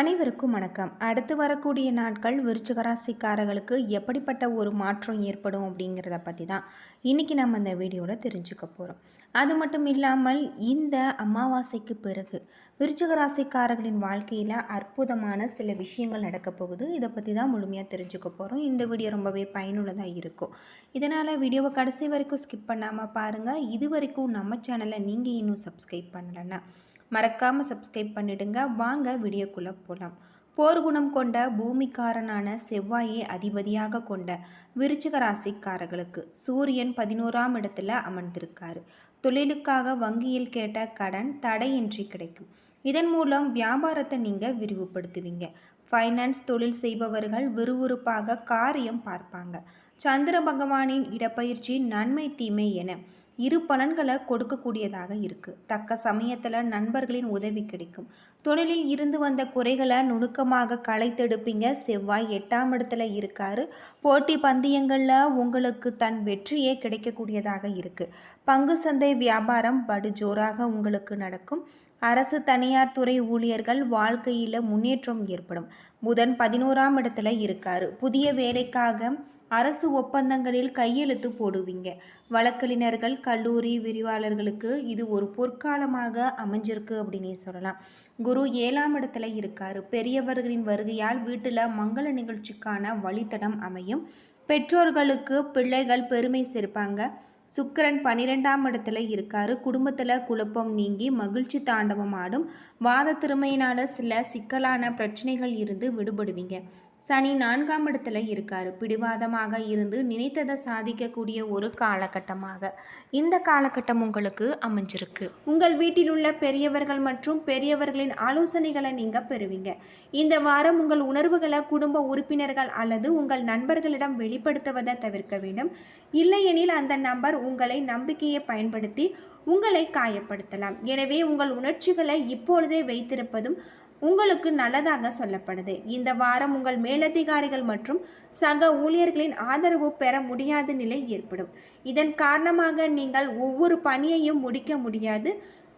அனைவருக்கும் வணக்கம். அடுத்து வரக்கூடிய நாட்கள் விருச்சிக ராசிக்காரர்களுக்கு எப்படிப்பட்ட ஒரு மாற்றம் ஏற்படும் அப்படிங்கிறத பற்றி தான் இன்றைக்கி நம்ம இந்த வீடியோவில் தெரிஞ்சுக்க போகிறோம் அது மட்டும் இல்லாமல் இந்த அமாவாசைக்கு பிறகு விருச்சிக ராசிக்காரர்களின் வாழ்க்கையில் அற்புதமான சில விஷயங்கள் நடக்க போகுது. இதை பற்றி தான் முழுமையாக தெரிஞ்சுக்க போகிறோம் இந்த வீடியோ ரொம்பவே பயனுள்ளதாக இருக்கும். இதனால் வீடியோவை கடைசி வரைக்கும் ஸ்கிப் பண்ணாமல் பாருங்கள் இது வரைக்கும் நம்ம சேனலை நீங்கள் இன்னும் சப்ஸ்கிரைப் பண்ணலைன்னா மறக்காமல் சப்ஸ்கிரைப் பண்ணிடுங்க. வாங்க வீடியோக்குள்ளே போகலாம் போர்க்குணம் கொண்ட பூமிக்காரனான செவ்வாயை அதிபதியாக கொண்ட விருச்சிக ராசிக்காரர்களுக்கு சூரியன் பதினோராம் இடத்துல அமர்ந்திருக்காரு. தொழிலுக்காக வங்கியில் கேட்ட கடன் தடையின்றி கிடைக்கும். இதன் மூலம் வியாபாரத்தை நீங்கள் விரிவுபடுத்துவீங்க. ஃபைனான்ஸ் தொழில் செய்பவர்கள் விறுவிறுப்பாக காரியம் பார்ப்பாங்க. சந்திர பகவானின் இடப்பயிற்சி நன்மை தீமை என இரு பலன்களை கொடுக்கக்கூடியதாக இருக்குது தக்க சமயத்தில் நண்பர்களின் உதவி கிடைக்கும். தொழிலில் இருந்து வந்த குறைகளை நுணுக்கமாக களைத்தெடுப்பீங்க. செவ்வாய் எட்டாம் இடத்துல இருக்காரு. போட்டி பந்தயங்களில் உங்களுக்கு தன் வெற்றியே கிடைக்கக்கூடியதாக இருக்குது பங்கு சந்தை வியாபாரம் படு ஜோராக உங்களுக்கு நடக்கும். அரசு தனியார் துறை ஊழியர்கள் வாழ்க்கையில் முன்னேற்றம் ஏற்படும். புதன் பதினோராம் இடத்துல இருக்காரு. புதிய வேலைக்காக அரசு ஒப்பந்தங்களில் கையெழுத்து போடுவீங்க. வழக்கறிஞர்கள் கல்லூரி விரிவாளர்களுக்கு இது ஒரு பொற்காலமாக அமைஞ்சிருக்கு அப்படின்னு சொல்லலாம். குரு ஏழாம் இடத்துல இருக்கார். பெரியவர்களின் வருகையால் வீட்டில் மங்கள நிகழ்ச்சிக்கான வழித்தடம் அமையும். பெற்றோர்களுக்கு பிள்ளைகள் பெருமை சேர்ப்பாங்க. சுக்கரன் பனிரெண்டாம் இடத்துல இருக்காரு. குடும்பத்தில் குழப்பம் நீங்கி மகிழ்ச்சி தாண்டவம் ஆடும். வாத திறமையினால் சில சிக்கலான பிரச்சனைகள் இருந்து விடுபடுவீங்க. சனி நான்காம் இடத்துல இருக்கார். பிடிவாதமாக இருந்து நினைத்ததை சாதிக்கக்கூடிய ஒரு காலகட்டமாக. இந்த காலகட்டம் உங்களுக்கு அமைஞ்சிருக்கு. உங்கள் வீட்டில் உள்ள பெரியவர்கள் மற்றும் பெரியவர்களின் ஆலோசனைகளை நீங்கள் பெறுவீங்க. இந்த வாரம் உங்கள் உணர்வுகளை குடும்ப உறுப்பினர்கள் அல்லது உங்கள் நண்பர்களிடம் வெளிப்படுத்துவதை தவிர்க்க வேண்டும். இல்லையெனில் அந்த நபர் உங்களை நம்பிக்கையை பயன்படுத்தி உங்களை காயப்படுத்தலாம். எனவே உங்கள் உணர்ச்சிகளை இப்பொழுதே வைத்திருப்பதும் உங்களுக்கு நல்லதாக சொல்லப்படுது. இந்த வாரம் உங்கள் மேலதிகாரிகள் மற்றும் சக ஊழியர்களின் ஆதரவு பெற முடியாத நிலை ஏற்படும். இதன் காரணமாக நீங்கள் ஒவ்வொரு பணியையும் முடிக்க முடியாது.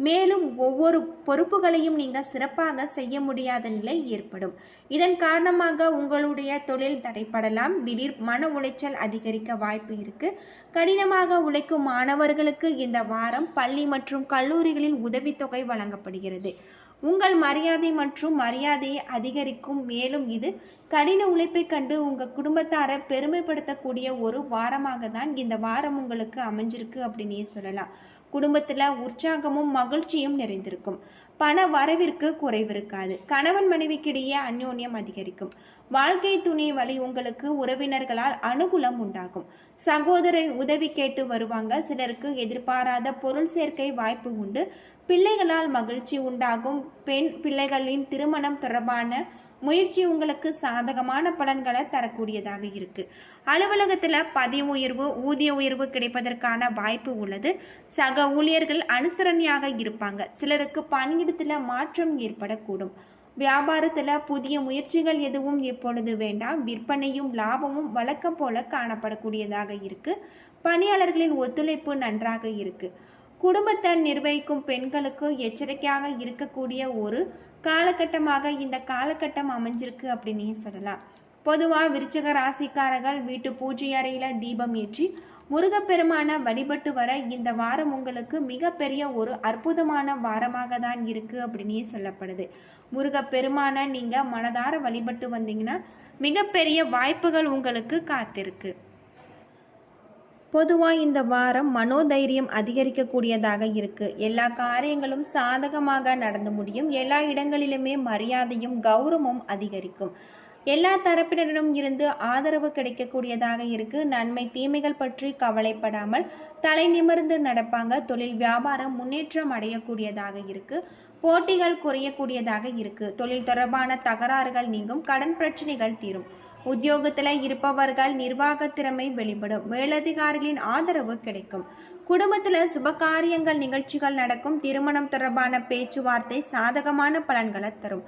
மேலும் ஒவ்வொரு பொறுப்புகளையும் நீங்கள் சிறப்பாக செய்ய முடியாத நிலை ஏற்படும். இதன் காரணமாக உங்களுடைய தொழில் தடைப்படலாம் திடீர் மன உளைச்சல் அதிகரிக்க வாய்ப்பு இருக்கு. கடினமாக உழைக்கும் மாணவர்களுக்கு இந்த வாரம் பள்ளி மற்றும் கல்லூரிகளின் உதவித்தொகை வழங்கப்படுகிறது. உங்கள் மரியாதை மற்றும் மரியாதையை அதிகரிக்கும். மேலும் இது கடின உழைப்பை கண்டு உங்கள் குடும்பத்தாரை பெருமைப்படுத்தக்கூடிய ஒரு வாரமாக தான் இந்த வாரம் உங்களுக்கு அமைஞ்சிருக்கு அப்படின்னே சொல்லலாம். குடும்பத்தில் உற்சாகமும் மகிழ்ச்சியும் நிறைந்திருக்கும். பண வரவிற்கு குறைவு இருக்காது கணவன் மனைவிக்கிடையே அந்யோன்யம் அதிகரிக்கும். வாழ்க்கை துணை வழி உங்களுக்கு உறவினர்களால் அனுகூலம் உண்டாகும். சகோதரன் உதவி கேட்டு வருவாங்க. சிலருக்கு எதிர்பாராத பொருள் சேர்க்கை வாய்ப்பு உண்டு. பிள்ளைகளால் மகிழ்ச்சி உண்டாகும். பெண் பிள்ளைகளின் திருமணம் தொடர்பான முயற்சி உங்களுக்கு சாதகமான பலன்களை தரக்கூடியதாக இருக்குது அலுவலகத்தில் பதவி உயர்வு ஊதிய உயர்வு கிடைப்பதற்கான வாய்ப்பு உள்ளது. சக ஊழியர்கள் அனுசரணையாக இருப்பாங்க. சிலருக்கு பணியிடத்தில் மாற்றம் ஏற்படக்கூடும். வியாபாரத்தில் புதிய முயற்சிகள் எதுவும் இப்பொழுது வேண்டாம். விற்பனையும் லாபமும் வழக்கம் போல காணப்படக்கூடியதாக இருக்குது பணியாளர்களின் ஒத்துழைப்பு நன்றாக இருக்குது குடும்பத்தை நிர்வகிக்கும் பெண்களுக்கு எச்சரிக்கையாக இருக்கக்கூடிய ஒரு காலகட்டமாக இந்த காலகட்டம் அமைஞ்சிருக்கு அப்படின்னு சொல்லலாம். பொதுவாக விருச்சக ராசிக்காரர்கள் வீட்டு பூஜை அறையில் தீபம் ஏற்றி முருகப்பெருமான வழிபட்டு வர இந்த வாரம் உங்களுக்கு மிகப்பெரிய ஒரு அற்புதமான வாரமாக தான் இருக்குது அப்படின்னே சொல்லப்படுது. முருகப்பெருமான நீங்கள் மனதார வழிபட்டு வந்தீங்கன்னா மிகப்பெரிய வாய்ப்புகள் உங்களுக்கு காத்திருக்கு. பொதுவாக இந்த வாரம் மனோதைரியம் அதிகரிக்கக்கூடியதாக இருக்குது எல்லா காரியங்களும் சாதகமாக நடந்து முடியும். எல்லா இடங்களிலுமே மரியாதையும் கௌரவமும் அதிகரிக்கும். எல்லா தரப்பினரிடம் இருந்து ஆதரவு கிடைக்கக்கூடியதாக இருக்கு. நன்மை தீமைகள் பற்றி கவலைப்படாமல் தலை நிமிர்ந்து நடப்பாங்க. தொழில் வியாபாரம் முன்னேற்றம் அடையக்கூடியதாக இருக்கு. போட்டிகள் குறையக்கூடியதாக இருக்கு. தொழில் தொடர்பான தகராறுகள் நீங்கும். கடன் பிரச்சனைகள் தீரும். உத்தியோகத்தில் இருப்பவர்கள் நிர்வாக திறமை வெளிப்படும். மேலதிகாரிகளின் ஆதரவு கிடைக்கும். குடும்பத்தில் சுபகாரியங்கள் நிகழ்ச்சிகள் நடக்கும். திருமணம் தொடர்பான பேச்சுவார்த்தை சாதகமான பலன்களை தரும்.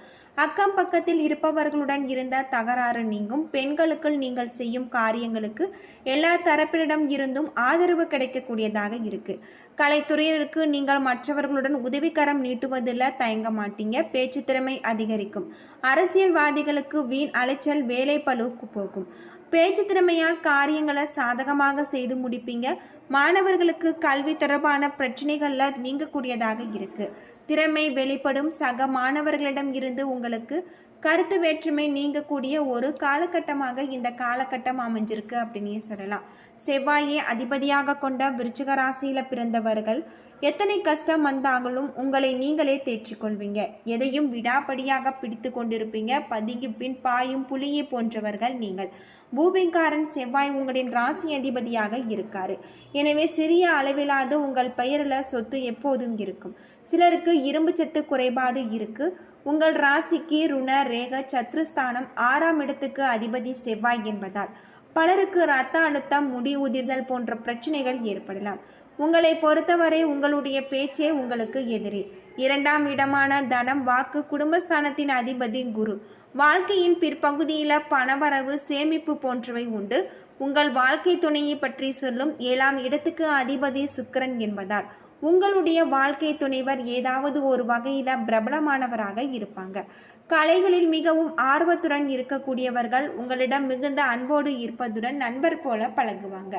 அக்கம் பக்கத்தில் இருப்பவர்களுடன் இருந்த தகராறு நீங்கும். பெண்களுக்கு நீங்கள் செய்யும் காரியங்களுக்கு எல்லா தரப்பினரிடம் இருந்தும் ஆதரவு கிடைக்கக்கூடியதாக இருக்கு. கலைத்துறையினருக்கு நீங்கள் மற்றவர்களுடன் உதவிக்கரம் நீட்டுவதில் தயங்க மாட்டீங்க. பேச்சு திறமை அதிகரிக்கும். அரசியல்வாதிகளுக்கு வீண் அலைச்சல் வேலை பழுவுக்கு போகும். பேச்சு திறமையால் காரியங்களை சாதகமாக செய்து முடிப்பீங்க. மாணவர்களுக்கு கல்வி தொடர்பான பிரச்சனைகளில் நீங்கக்கூடியதாக இருக்கு. திறமை வெளிப்படும் சக மாணவர்களிடம் இருந்து உங்களுக்கு கருத்து வேற்றுமை நீங்கக்கூடிய ஒரு காலகட்டமாக இந்த காலகட்டம் அமைஞ்சிருக்கு அப்படின்னே சொல்லலாம். செவ்வாயை அதிபதியாக கொண்ட விருச்சிக ராசியில் பிறந்தவர்கள் எத்தனை கஷ்டம் வந்தாலும் உங்களை நீங்களே தேற்றிக்கொள்வீங்க எதையும் விடாப்படியாக பிடித்து கொண்டிருப்பீங்க. பதுங்கி பின் பாயும் புலியை போன்றவர்கள் நீங்கள். பூமிக்காரன் செவ்வாய் உங்களின் ராசி அதிபதியாக இருக்கார். எனவே சிறிய அளவிலாத உங்கள் பெயரில் சொத்து எப்போதும் இருக்கும். சிலருக்கு இரும்பு சத்து குறைபாடு இருக்குது உங்கள் ராசிக்கு ருண ரேக சத்ருஸ்தானம் ஆறாம் இடத்துக்கு அதிபதி செவ்வாய் என்பதால் பலருக்கு இரத்த அழுத்தம் முடி உதிர்தல் போன்ற பிரச்சனைகள் ஏற்படலாம். உங்களை பொறுத்தவரை உங்களுடைய பேச்சே உங்களுக்கு எதிரி. இரண்டாம் இடமான தனம் வாக்கு குடும்பஸ்தானத்தின் அதிபதி குரு. வாழ்க்கையின் பிற்பகுதியில் பணவரவு சேமிப்பு போன்றவை உண்டு. உங்கள் வாழ்க்கை துணையை பற்றி சொல்லும் ஏழாம் இடத்துக்கு அதிபதி சுக்கிரன் என்பதால் உங்களுடைய வாழ்க்கை துணைவர் ஏதாவது ஒரு வகையில் பிரபலமானவராக இருப்பாங்க. கலைகளில் மிகவும் ஆர்வத்துடன் இருக்கக்கூடியவர்கள் உங்களிடம் மிகுந்த அன்போடு இருப்பதுடன் நண்பர் போல பழகுவாங்க.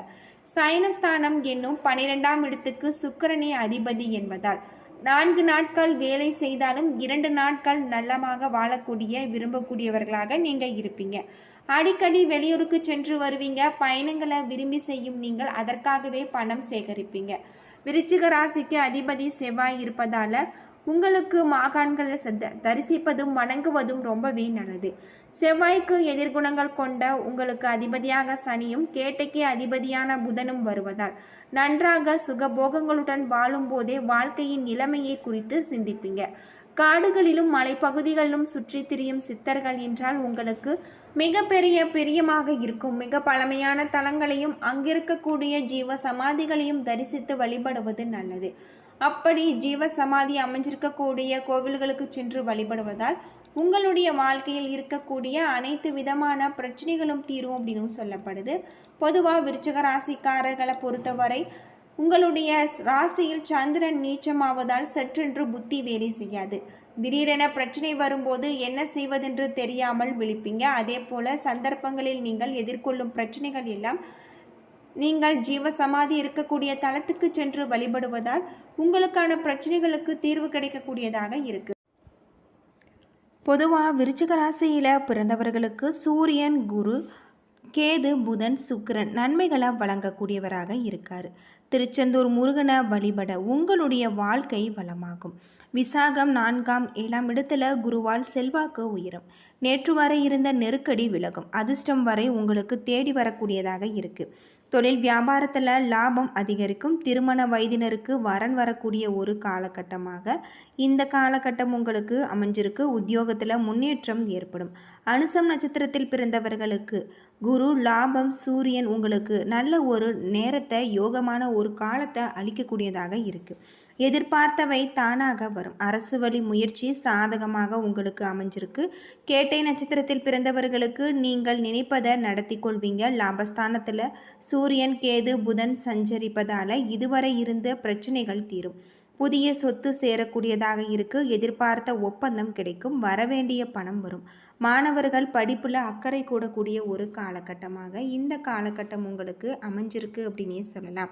சைனஸ்தானம் என்னும் பனிரெண்டாம் இடத்துக்கு சுக்கரனே அதிபதி என்பதால் நான்கு நாட்கள் வேலை செய்தாலும் இரண்டு நாட்கள் நல்லமாக வாழக்கூடிய விரும்பக்கூடியவர்களாக நீங்கள் இருப்பீங்க. அடிக்கடி வெளியூருக்கு சென்று வருவீங்க. பயணங்களை விரும்பி செய்யும் நீங்கள் அதற்காகவே பணம் சேகரிப்பீங்க. விருச்சிக ராசிக்கு அதிபதி செவ்வாய் இருப்பதால் உங்களுக்கு மாகாண்களை சத தரிசிப்பதும் வணங்குவதும் ரொம்பவே நல்லது. செவ்வாய்க்கு எதிர்குணங்கள் கொண்ட உங்களுக்கு அதிபதியாக சனியும் கேட்டைக்கு அதிபதியான புதனும் வருவதால் நன்றாக சுகபோகங்களுடன் வாழும்போதே வாழ்க்கையின் நிலைமையை குறித்து சிந்திப்பீங்க. காடுகளிலும் மலைப்பகுதிகளிலும் சுற்றி திரியும் சித்தர்கள் என்றால் உங்களுக்கு மிகப்பெரிய பிரியமாக இருக்கும். மிக பழமையான தலங்களையும் அங்கிருக்கக்கூடிய ஜீவ சமாதிகளையும் தரிசித்து வழிபடுவது நல்லது. அப்படி ஜீவ சமாதி அமைஞ்சிருக்கக்கூடிய கோவில்களுக்கு சென்று வழிபடுவதால் உங்களுடைய வாழ்க்கையில் இருக்கக்கூடிய அனைத்து விதமான பிரச்சனைகளும் தீரும் அப்படின்னு சொல்லப்படுது. பொதுவாக விருச்சக ராசிக்காரர்களை பொறுத்தவரை உங்களுடைய ராசியில் சந்திரன் நீச்சமாவதால் சற்றென்று புத்தி வேலை செய்யாது. திடீரென பிரச்சனை வரும்போது என்ன செய்வதென்று தெரியாமல் விழிப்பீங்க. அதே போல சந்தர்ப்பங்களில் நீங்கள் எதிர்கொள்ளும் பிரச்சனைகள் எல்லாம் நீங்கள் ஜீவ சமாதி இருக்கக்கூடிய தளத்துக்கு சென்று வழிபடுவதால் உங்களுக்கான பிரச்சனைகளுக்கு தீர்வு கிடைக்கக்கூடியதாக இருக்கு. பொதுவாக விருச்சிக ராசியில் பிறந்தவர்களுக்கு சூரியன் குரு கேது புதன் சுக்கிரன் நன்மைகளை வழங்கக்கூடியவராக இருக்கார். திருச்செந்தூர் முருகனை வழிபட உங்களுடைய வாழ்க்கை வளமாகும். விசாகம் நான்காம் ஏழாம் இடத்துல குருவால் செல்வாக்கு உயரும். நேற்று வரை இருந்த நெருக்கடி விலகும். அதிர்ஷ்டம் வரை உங்களுக்கு தேடி வரக்கூடியதாக இருக்குது தொழில் வியாபாரத்தில் லாபம் அதிகரிக்கும். திருமண வயதினருக்கு வரன் வரக்கூடிய ஒரு காலகட்டமாக இந்த காலகட்டம் உங்களுக்கு அமைஞ்சிருக்கு. உத்தியோகத்தில் முன்னேற்றம் ஏற்படும். அனுசம் நட்சத்திரத்தில் பிறந்தவர்களுக்கு குரு லாபம் சூரியன் உங்களுக்கு நல்ல ஒரு நேரத்தை யோகமான ஒரு காலத்தை அளிக்கக்கூடியதாக இருக்குது எதிர்பார்த்தவை தானாக வரும். அரசு வழி முயற்சி சாதகமாக உங்களுக்கு அமைஞ்சிருக்கு. கேட்டை நட்சத்திரத்தில் பிறந்தவர்களுக்கு நீங்கள் நினைப்பதை நடத்தி கொள்வீங்க. லாபஸ்தானத்தில் சூரியன் கேது புதன் சஞ்சரிப்பதால் இதுவரை இருந்த பிரச்சனைகள் தீரும். புதிய சொத்து சேரக்கூடியதாக இருக்கு. எதிர்பார்த்த ஒப்பந்தம் கிடைக்கும். வரவேண்டிய பணம் வரும். மாணவர்கள் படிப்பில் அக்கறை கூடக்கூடிய ஒரு காலகட்டமாக இந்த காலகட்டம் உங்களுக்கு அமைஞ்சிருக்கு அப்படின்னே சொல்லலாம்.